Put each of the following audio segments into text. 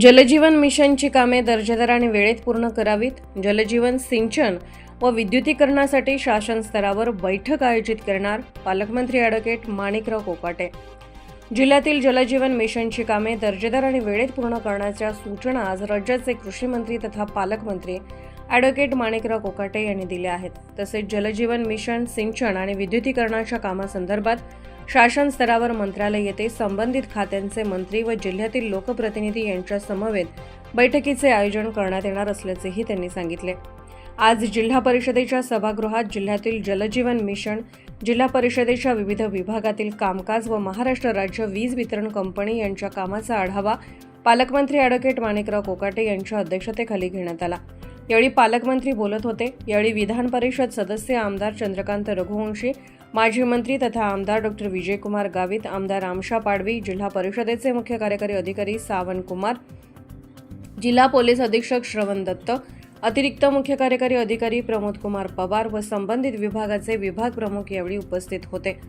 जलजीवन मिशनची कामे दर्जेदार आणि वेळेत पूर्ण करावीत. जलजीवन सिंचन व विद्युतीकरणासाठी शासन स्तरावर बैठक आयोजित करणार पालकमंत्री ॲडव्होकेट माणिकराव कोकाटे. जिल्ह्यातील जलजीवन मिशनची कामे दर्जेदार आणि वेळेत पूर्ण करण्याच्या सूचना आज राज्याचे कृषी मंत्री तथा पालकमंत्री ॲडव्होकेट माणिकराव कोकाटे यांनी दिल्या आहेत. तसेच जलजीवन मिशन सिंचन आणि विद्युतीकरणाच्या कामासंदर्भात शासन स्तरावर मंत्रालय येथे संबंधित खात्यांचे मंत्री व जिल्ह्यातील लोकप्रतिनिधी यांच्या समवेत बैठकीचे आयोजन करण्यात येणार असल्याचेही त्यांनी सांगितले. आज जिल्हा परिषदेच्या सभागृहात जिल्ह्यातील जलजीवन मिशन जिल्हा परिषदेच्या विविध विभागातील कामकाज व महाराष्ट्र राज्य वीज वितरण कंपनी यांच्या कामाचा आढावा पालकमंत्री ॲडव्होकेट माणिकराव कोकाटे यांच्या अध्यक्षतेखाली घेण्यात आला. यावेळी पालकमंत्री बोलत होते. यावेळी विधान परिषद सदस्य आमदार चंद्रकांत रघुवंशी माजी मंत्री तथा आमदार डॉक्टर विजयकुमार गावित आमदार आमशा पाडवी जिल्हा परिषदेचे मुख्य कार्यकारी अधिकारी सावन कुमार जिल्हा पोलीस अधीक्षक श्रवण दत्त अतिरिक्त मुख्य कार्यकारी अधिकारी प्रमोद कुमार पवार व संबंधित विभागाचे विभाग प्रमुख यावेळी उपस्थित होते.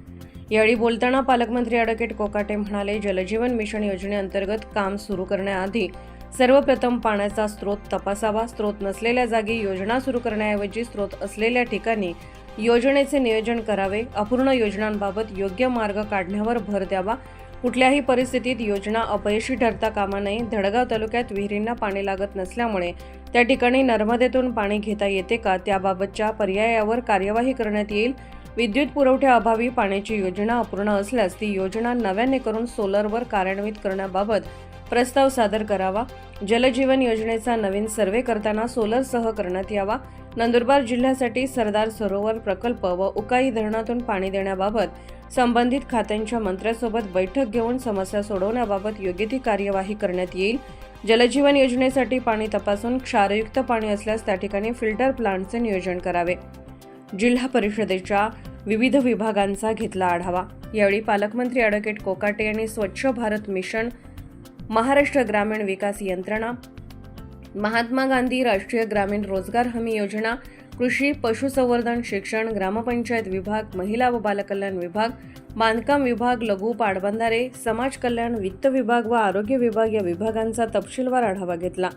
यावेळी बोलताना पालकमंत्री अडकेट कोकाटे म्हणाले जलजीवन मिशन योजनेअंतर्गत काम सुरू करण्याआधी सर्वप्रथम पाण्याचा स्रोत तपासावा. स्रोत नसलेल्या जागी योजना सुरू करण्याऐवजी स्रोत असलेल्या ठिकाणी योजनेचे नियोजन करावे. अपूर्ण योजनांबाबत योग्य मार्ग काढण्यावर भर द्यावा. कुठल्याही परिस्थितीत योजना अपयशी ठरता कामा नये. धडगाव तालुक्यात विहिरींना पाणी लागत नसल्यामुळे त्या ठिकाणी नर्मदेतून पाणी घेता येते का? त्याबाबतच्या पर्यायावर कार्यवाही करण्यात येईल. विद्युत पुरवठ्याअभावी पाण्याची योजना अपूर्ण असल्यास ती योजना नव्याने करून सोलरवर कार्यान्वित करण्याबाबत प्रस्ताव सादर करावा. जलजीवन योजनेचा नवीन सर्वे करताना सोलरसह करण्यात यावा. नंदुरबार जिल्ह्यासाठी सरदार सरोवर प्रकल्प व उकाई धरणातून पाणी देण्याबाबत संबंधित खात्यांच्या मंत्र्यासोबत बैठक घेऊन समस्या सोडवण्याबाबत योग्य ती कार्यवाही करण्यात येईल. जलजीवन योजनेसाठी पाणी तपासून क्षारयुक्त पाणी असल्यास त्या ठिकाणी फिल्टर प्लांटचे नियोजन करावे. जिल्हा परिषदेच्या विविध विभागांचा घेतला आढावा. यावेळी पालकमंत्री ॲडव्होकेट कोकाटे यांनी स्वच्छ भारत मिशन महाराष्ट्र ग्रामीण विकास यंत्रणा महात्मा गांधी राष्ट्रीय ग्रामीण रोजगार हमी योजना कृषी पशुसंवर्धन शिक्षण ग्रामपंचायत विभाग महिला व बालकल्याण विभाग बांधकाम विभाग लघु पाटबंधारे समाज कल्याण वित्त विभाग व आरोग्य विभाग या विभागांचा तपशीलवार आढावा घेतला.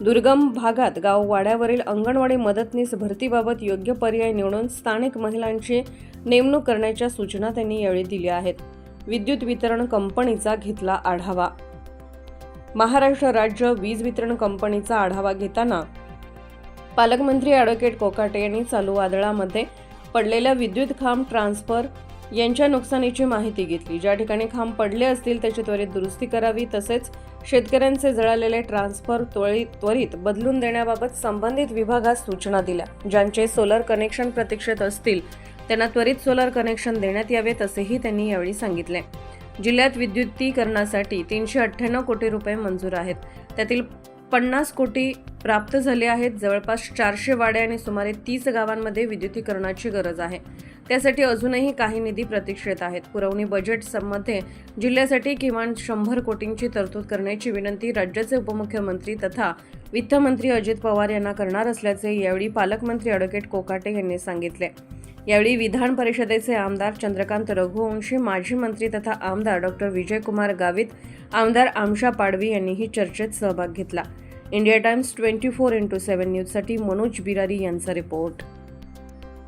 दुर्गम भागात गाव वाड्यावरील अंगणवाडी मदतनीस भरतीबाबत योग्य पर्याय निवडून स्थानिक महिलांची नेमणूक करण्याच्या सूचना त्यांनी यावेळी दिल्या आहेत. विद्युत वितरण कंपनीचा घेतला आढावा. महाराष्ट्र राज्य वीज वितरण कंपनीचा आढावा घेताना पालकमंत्री ॲडव्होकेट कोकाटे यांनी चालू वादळामध्ये पडलेल्या विद्युत खांब ट्रान्सफर यांच्या नुकसानीची माहिती घेतली. ज्या ठिकाणी खांब पडले असतील त्याची त्वरित दुरुस्ती करावी तसेच शेतकऱ्यांचे जळालेले ट्रान्सफर त्वरित त्वरित बदलून देण्याबाबत संबंधित विभागास सूचना दिल्या. ज्यांचे सोलर कनेक्शन प्रतीक्षेत असतील त्यांना त्वरित सोलर कनेक्शन देण्यात यावेत असेही त्यांनी यावेळी सांगितले. जिल्ह्यात विद्युतीकरणासाठी तीनशे अठ्ठ्याण्णव कोटी रुपये मंजूर आहेत. त्यातील पन्नास कोटी प्राप्त झाले आहेत. जवळपास चारशे वाडे आणि सुमारे तीस गावांमध्ये विद्युतीकरणाची गरज आहे. त्यासाठी अजूनही काही निधी प्रतीक्षेत आहेत. पुरवणी बजेट संमध्ये जिल्ह्यासाठी किमान शंभर कोटींची तरतूद करण्याची विनंती राज्याचे उपमुख्यमंत्री तथा वित्तमंत्री अजित पवार यांना करणार असल्याचे यावेळी पालकमंत्री ॲडव्होकेट कोकाटे यांनी सांगितले. यावेळी विधान परिषदेचे आमदार चंद्रकांत रघुवंशी माजी मंत्री तथा आमदार डॉक्टर विजयकुमार गावित आमदार आमशा पाडवी यांनीही चर्चेत सहभाग घेतला. India Times twenty four into seven न्यूजसाठी मनोज बिरारी यांचा रिपोर्ट.